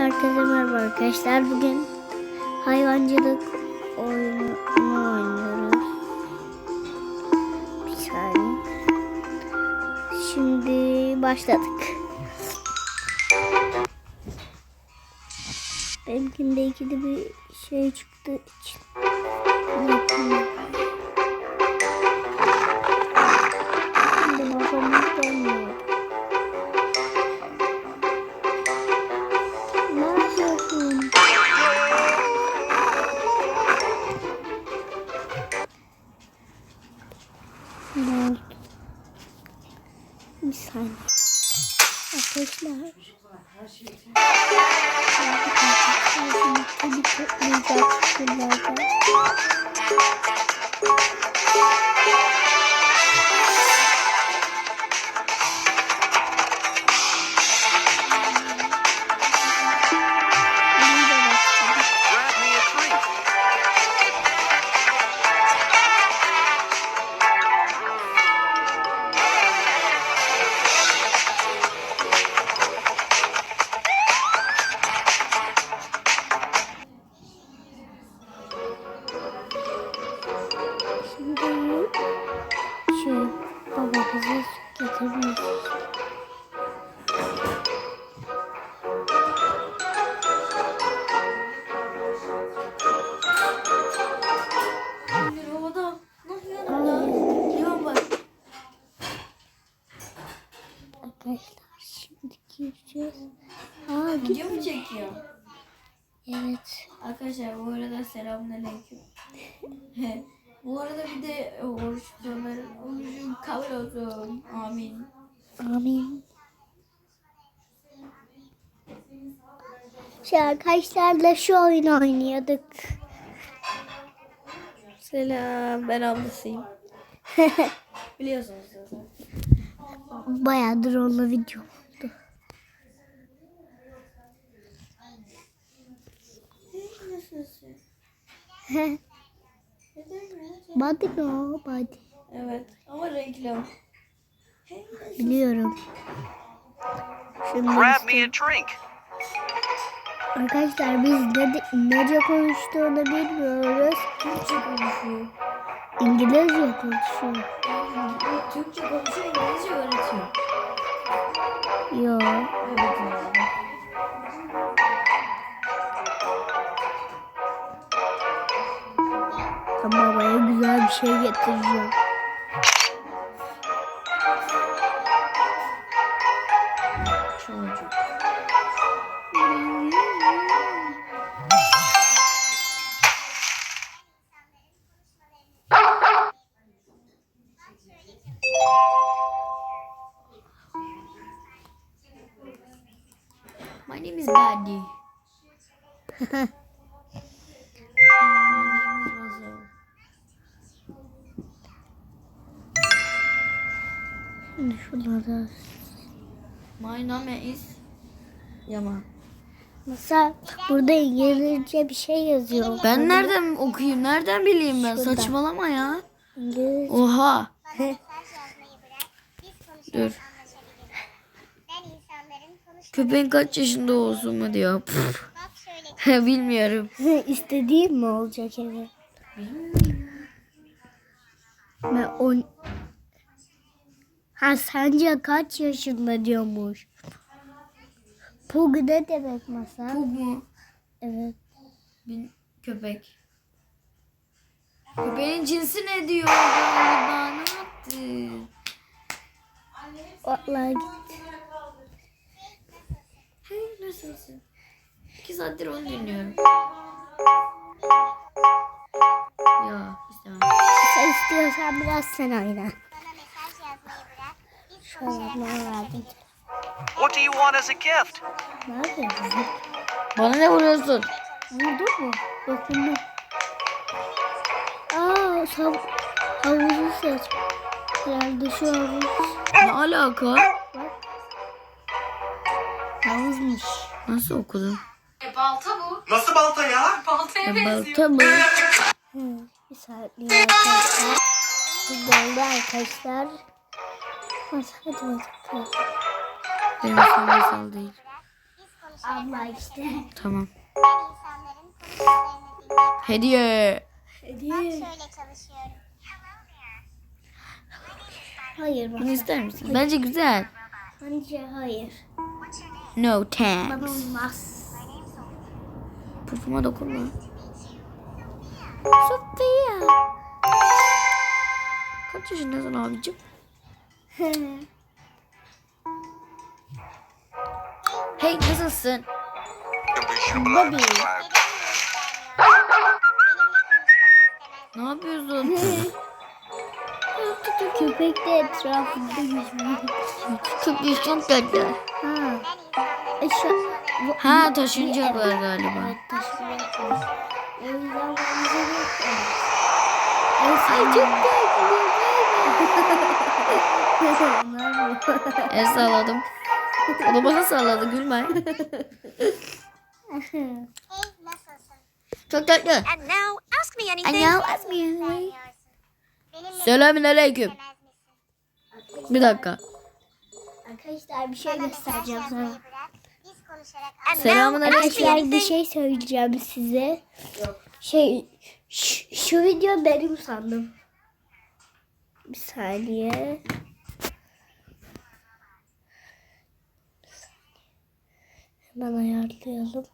Herkese merhaba arkadaşlar. Bugün hayvancılık oyunu oynuyoruz. Bir saniye. Şimdi başladık. Benimkinde ikili bir şey çıktığı için. Arkadaşlar. Aa. Video mu çekiyor? Evet. Arkadaşlar bu arada selamünaleyküm. bu arada bir de oruç tutanların orucun kabul olsun. Amin. Amin. Şu arkadaşlarla şu oyunu oynuyorduk. Selam ben ablasıyım. Biliyorsunuz zaten. Bayağıdır onunla video oldu. Nasılsın? Body no body. Evet ama reklam. Biliyorum. Şimdi Grab me a drink. arkadaşlar biz ne, nece konuştuğunu bilmiyoruz. Türkçe konuşuyor. İngilizce konuşuyor. Türkçe konuşuyor İngilizce öğretiyor. Yo. Evet şey getireceğim. Çocuk. My name is Daddy. Şimdi şunları. My name is Yaman. Mesela burada İngilizce bir şey yazıyor. Ben nereden okuyayım? Nereden bileyim ben? Şurada. Saçmalama ya. İngilizce. Oha. Dur. Köpeğin kaç yaşında olsun mu diyor. Bilmiyorum. İstediğim mi olacak evet. Ben on... Ha sence kaç yaşında diyormuş. Pug ne demek mesela? Pug mu? Evet. Bin köpek. Köpeğin cinsi ne diyor galiba? Ne yaptı? Vallahi git. Hey nasılsın? İki saattir onu dinliyorum. Ya istemem. Sen istiyorsan biraz sen oyna. Şöyle bana verdim. What do you want as a gift? Nerede? Bana ne vuruyorsun? Vurdu mu? Dokundum. Aa, hav havuzu seç. Herhalde şu havuz. Ne alaka? Havuzmuş. Nasıl okudun? Nasıl balta ya? Ya balta mı? Hı, bir saniye arkadaşlar. Oldu arkadaşlar. Hadi hadi bakalım. Benim sayısal değil. Abla işte. Tamam. Ben dinleyip Hediye. şöyle çalışıyorum. Hayır bak. Bunu ister misin? Bence güzel. Bence hayır. No Bana thanks. olmaz. Pufuma dokunma. Sofia. Kaç yaşındasın abicim? Hey nasılsın? Bobby. Ne yapıyorsun? Köpek de etrafında yüzüyor. Çok çok kötü. Ha. E şu, bu- Ha taşınacaklar galiba. Evet. O yüzden yok. Ay çok korkuyorum. El salladım. O da bana salladı gülme. Hey nasılsın? Çok tatlı. And now ask me anything. Anne ask me. Benimle Selamün aleyküm. Bir dakika. Arkadaşlar bir şey göstereceğim sana. Selamun aleyküm. Arkadaşlar bir şey söyleyeceğim size. Şey şu, şu video benim sandım. Bir saniye. Hemen ayarlayalım.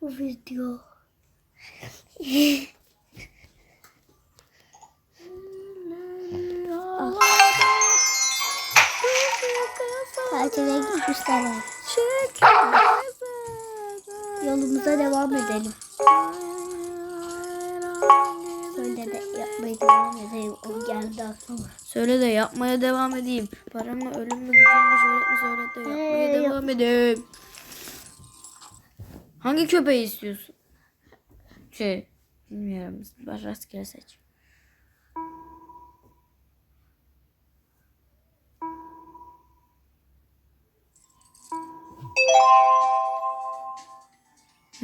Bu video. Tatile gitmişler. Yolumuza devam edelim. Söyle de yapmaya devam edelim. O geldi aklıma. Söyle de yapmaya devam edeyim. Paramı ölüm mü gücüm mü söyle de yapmaya Ee, devam edeyim. Hangi köpeği istiyorsun? Şey bilmiyorum. Ben rastgele seç.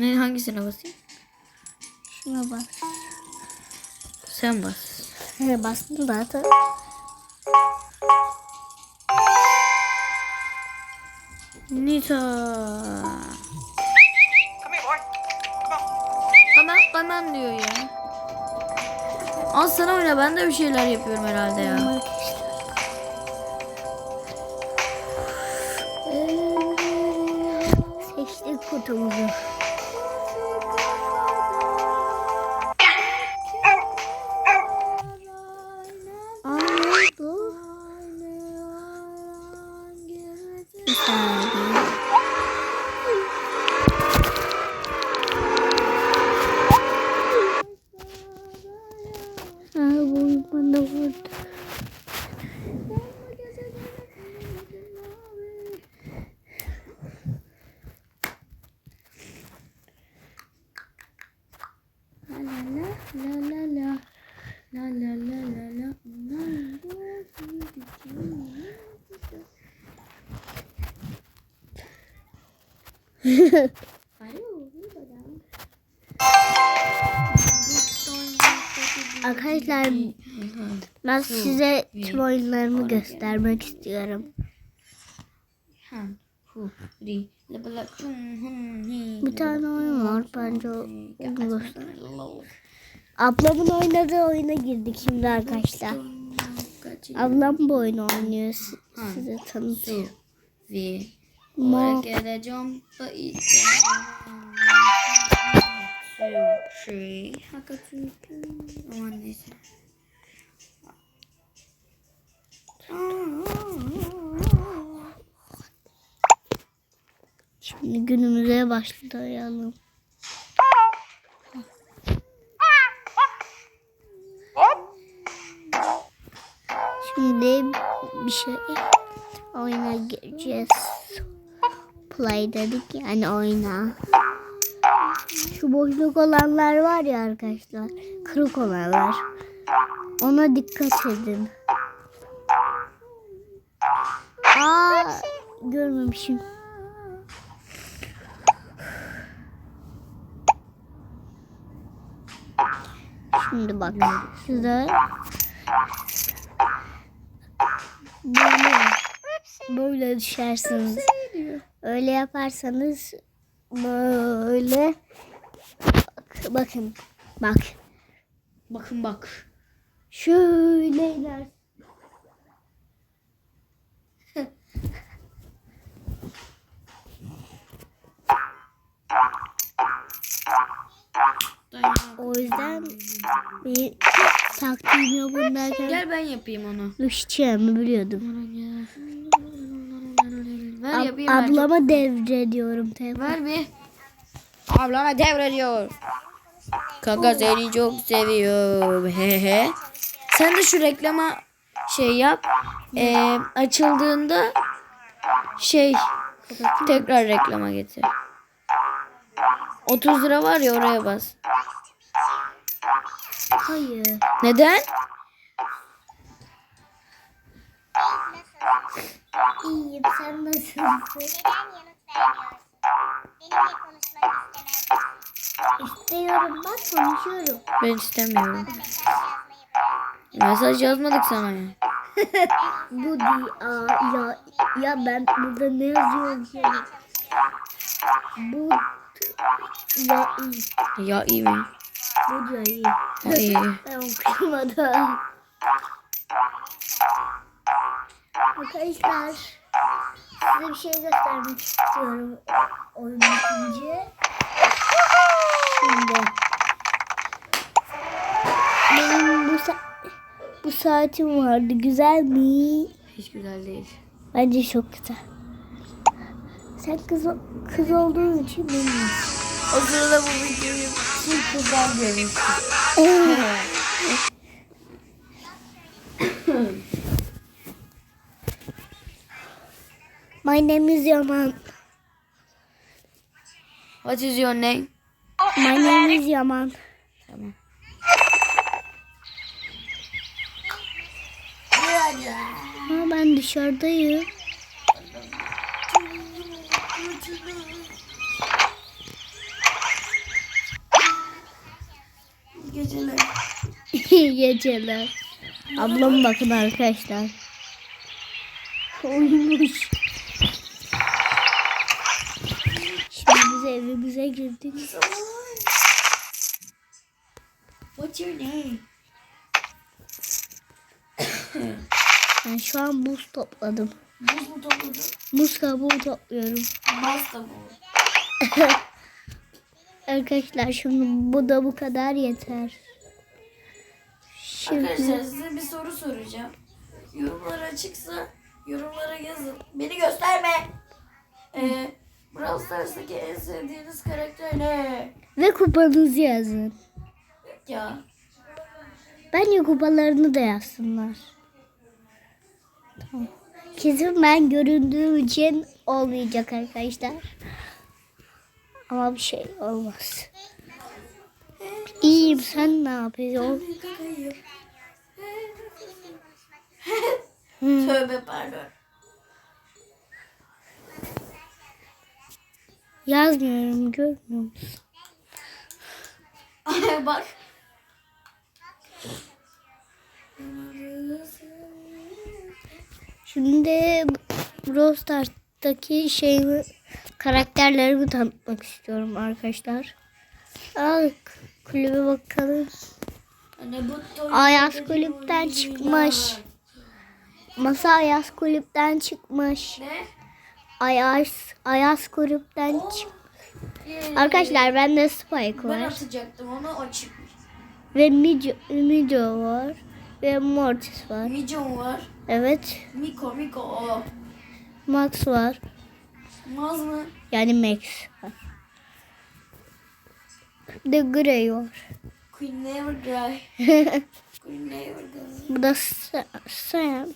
Ne hangisine basayım? Şuna bak. Sen bas. He, bastım zaten. Nita. Come here, boy. Come on. Kaman kaman diyor ya. Al sana oyna ben de bir şeyler yapıyorum herhalde ya. Seçtik kutumuzu. Arkadaşlar ben size tüm oyunlarımı göstermek istiyorum. Bir tane oyun var bence onu Ablamın oynadığı oyuna girdik şimdi arkadaşlar. Ablam bu oyunu oynuyor. Si- Size tanıtıyor. Oraya geleceğim. Şey, hakikaten ama neyse. Şimdi günümüze başlayalım. Şimdi bir şey oyuna gireceğiz. Play dedik yani oyna. Şu boşluk olanlar var ya arkadaşlar. Kırık olanlar. Ona dikkat edin. Aa, görmemişim. Şimdi bak size böyle düşersiniz. Öyle yaparsanız böyle bak, bakın bak Bakın bak. şöyle iner. O yüzden bir taktiğim yok bunlarken Gel ben yapayım onu. düşeceğimi biliyordum. Ver Ab- yapayım ben. ablama devrediyorum telefonu. Ver bir. Ablana devrediyor. Kanka seni çok seviyorum. He he. Sen de şu reklama şey yap. Ee, açıldığında şey tekrar reklama getir. 30 lira var ya oraya bas. Hayır. Neden? İyiyim sen nasılsın? Neden yanıt vermiyorsun? Benimle konuşmak istemez misin? İstiyorum bak konuşuyorum. Ben istemiyorum. Mesaj yazmadık sana ya. Bu. Aa, ya, ya ben burada ne yazıyorum ki? Bu ya iyi. Ya iyi mi? Bu da iyi. Ya iyi. Ben okuyamadım. Arkadaşlar size bir şey göstermek istiyorum oyun bitince. Şimdi benim bu, sa- bu saatim vardı. Güzel mi? Hiç güzel değil. Bence çok güzel. Sen kız, kız olduğun için bilmiyorum. O sırada bu videoyu full kızlar görmüştüm. Name is Yaman. What is your name? My name is Yaman. Tamam. Ama ben dışarıdayım. Geceler. İyi geceler. Ablam bakın arkadaşlar. Uyumuş. Biz evimize girdik. What's your name? Ben şu an buz topladım. Buz mu topladın? Muz kabuğu topluyorum. Basta bu. Arkadaşlar şimdi bu da bu kadar yeter. Şimdi Arkadaşlar size bir soru soracağım. Yorumlar açıksa yorumlara yazın. Beni gösterme. Ee, Brawl Stars'taki en sevdiğiniz karakter ne? ve kupanızı yazın. Ya. Bence kupalarını da yazsınlar. Tamam. Kesin ben göründüğüm için olmayacak arkadaşlar. Ama bir şey olmaz. İyiyim sen ne yapıyorsun? Tövbe pardon. Yazmıyorum görmüyor musun? Bak. Şimdi Brawl Stars'taki şeyimi karakterlerimi tanıtmak istiyorum arkadaşlar. Al kulübe bakalım. Ayaz kulüpten çıkmış. Masa Ayaz kulüpten çıkmış. Ne? Ayaz Ayaz kulüpten çık. Arkadaşlar bende Spike Ben var atacaktım onu o çıkmış. ve Mijo, Mijo var ve Mortis var. Mijon var. Evet, Miko Miko o. Max var. Maz mı? Yani Max var. De Grey var. Queen never cry. Queen never cry. Bu da Sa- Sam.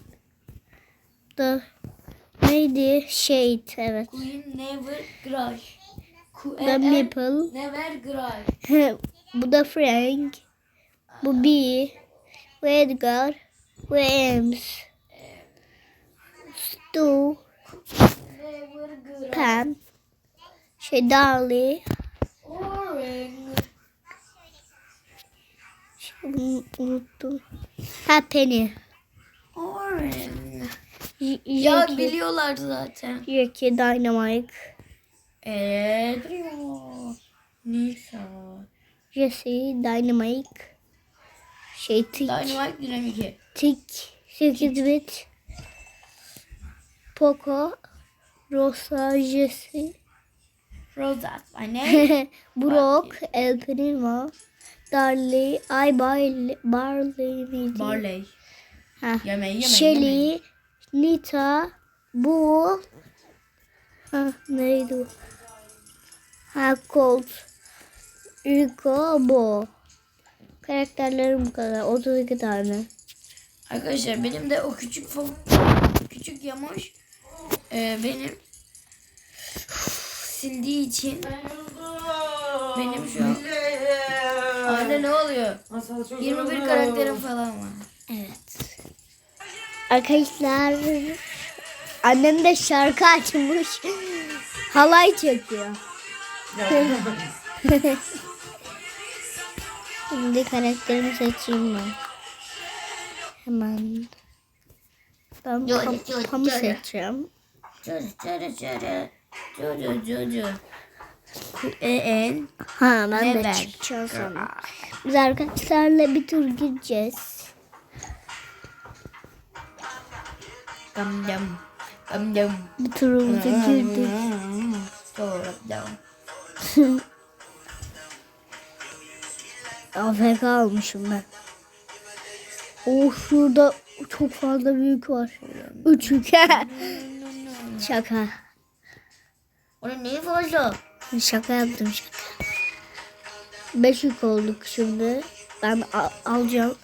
Bu da neydi? Shade evet. Queen never cry. Bu e- e- Maple. Never cry. Bu da Frank. Bu Bee. Bu Edgar. Bu Ems. Stu. Pam. Şey. Orange. Bunu unuttum. Ha Penny. Orange. Ya Jackie, biliyorlar zaten. Jackie Dynamite. Edrio. Nisa. Jesse Dynamite. Şey Tik. Dynamite dinamiki. Tik. 8 bit. Poco. Rosa Jesse. Rosas. My name. Brock. El Primo. Darley. Ay Barley. Barley? Barley. Ha. Yeme yeme yeme. Shelly. Nita. Bu. Ha neydi o? Ha Colt. Rico. Bo. Karakterlerim bu kadar. 32 tane. Arkadaşlar benim de o küçük küçük yamoş e, benim sildiği için benim şu an Anne ne oluyor? 21 karakterim falan var. Evet. Arkadaşlar annem de şarkı açmış. Halay çekiyor. Şimdi karakterimi seçeyim ben. Hemen. Ben pam, dur. seçeceğim. Çörü. E en Ha ben de çıkacağım sonra. Biz arkadaşlarla bir tur gideceğiz. Dam dam dam dam. Bir turumuza girdik. Sonra dam. AFK almışım ben. Oh şurada çok fazla büyük var. Üç ülke. Şaka. Onun neyi fazla? Şaka yaptım şaka. Beş yük olduk şimdi. Ben al- alacağım.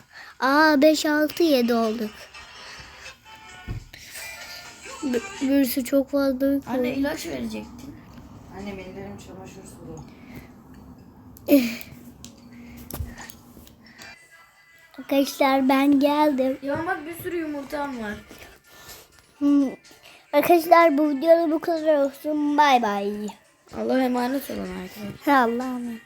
Aa 5 6 7 olduk. Bir, birisi çok fazla Anne ilaç verecektin. Annem ellerim çamaşır sulu. Arkadaşlar ben geldim. Ya bak bir sürü yumurtam var. Hmm. Arkadaşlar bu videoda bu kadar olsun. Bay bay. Allah emanet olun arkadaşlar. Allah'ım.